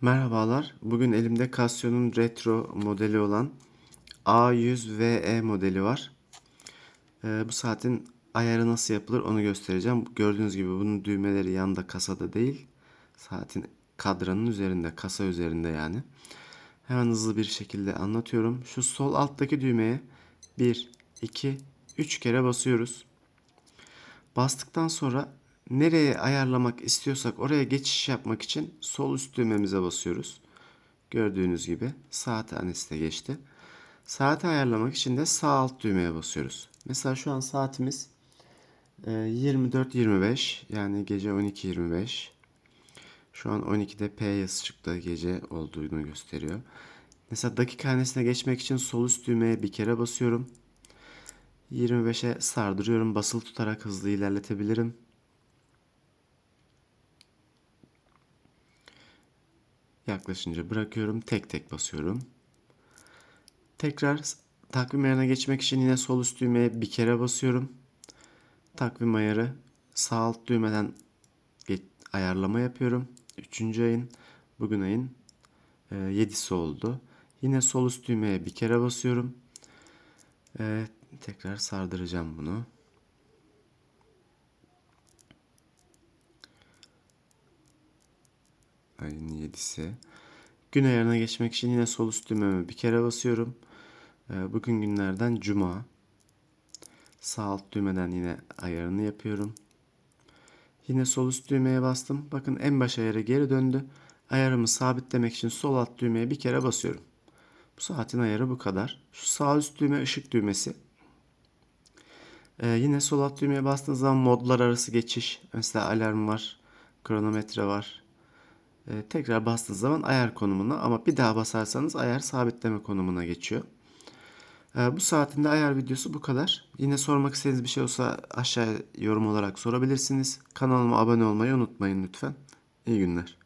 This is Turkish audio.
Merhabalar. Bugün elimde Casio'nun retro modeli olan A100VE modeli var. Ee, bu saatin ayarı nasıl yapılır onu göstereceğim. Gördüğünüz gibi bunun düğmeleri yanda kasada değil. Saatin kadranın üzerinde, kasa üzerinde yani. Hemen hızlı bir şekilde anlatıyorum. Şu sol alttaki düğmeye 1, 2, 3 kere basıyoruz. Bastıktan sonra nereye ayarlamak istiyorsak oraya geçiş yapmak için sol üst düğmemize basıyoruz. Gördüğünüz gibi saat tanesi de geçti. Saati ayarlamak için de sağ alt düğmeye basıyoruz. Mesela şu an saatimiz e, 24.25 yani gece 12.25. Şu an 12'de P yazısı çıktı gece olduğunu gösteriyor. Mesela dakika hanesine geçmek için sol üst düğmeye bir kere basıyorum. 25'e sardırıyorum. Basılı tutarak hızlı ilerletebilirim. Yaklaşınca bırakıyorum. Tek tek basıyorum. Tekrar takvim ayarına geçmek için yine sol üst düğmeye bir kere basıyorum. Takvim ayarı sağ alt düğmeden ayarlama yapıyorum. Üçüncü ayın bugün ayın e, 7'si oldu. Yine sol üst düğmeye bir kere basıyorum. E, tekrar sardıracağım bunu. Ayın 7'si. Gün ayarına geçmek için yine sol üst düğmeme bir kere basıyorum. E, bugün günlerden cuma. Sağ alt düğmeden yine ayarını yapıyorum. Yine sol üst düğmeye bastım. Bakın en baş ayarı geri döndü. Ayarımı sabitlemek için sol alt düğmeye bir kere basıyorum. Bu saatin ayarı bu kadar. Şu sağ üst düğme ışık düğmesi. Ee, yine sol alt düğmeye bastığınız zaman modlar arası geçiş. Mesela alarm var, kronometre var. Ee, tekrar bastığınız zaman ayar konumuna ama bir daha basarsanız ayar sabitleme konumuna geçiyor. Ee, bu saatinde ayar videosu bu kadar. Yine sormak istediğiniz bir şey olsa aşağıya yorum olarak sorabilirsiniz. Kanalıma abone olmayı unutmayın lütfen. İyi günler.